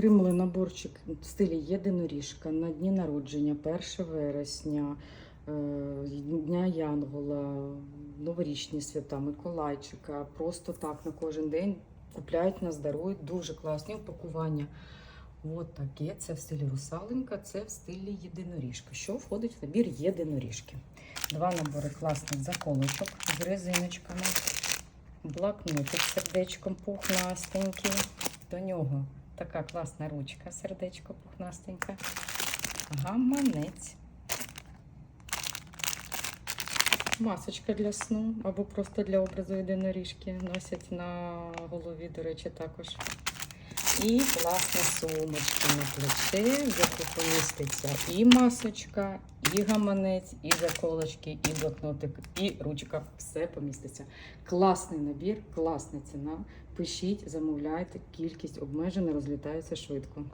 Отримали наборчик в стилі єдиноріжка на дні народження, 1 вересня, е, Дня Янгола, новорічні свята, Миколайчика. Просто так на кожен день купляють нас, дарують. Дуже класні упакування. От таке. Це в стилі русалинка, це в стилі єдиноріжка. Що входить в набір єдиноріжки? Два набори класних заколочок з резиночками, блокнотик з сердечком пухнастенький. До нього така класна ручка, сердечко пухнастенька, гаманець, масочка для сну або просто для образу єдиноріжки. Носять на голові, до речі, також. І класні сумочки на плече, в яку поміститься і масочка, і гаманець, і заколочки, і блокнотик, і ручка. Все поміститься. Класний набір, класна ціна. Пишіть, замовляйте, кількість обмежена, розлітається швидко.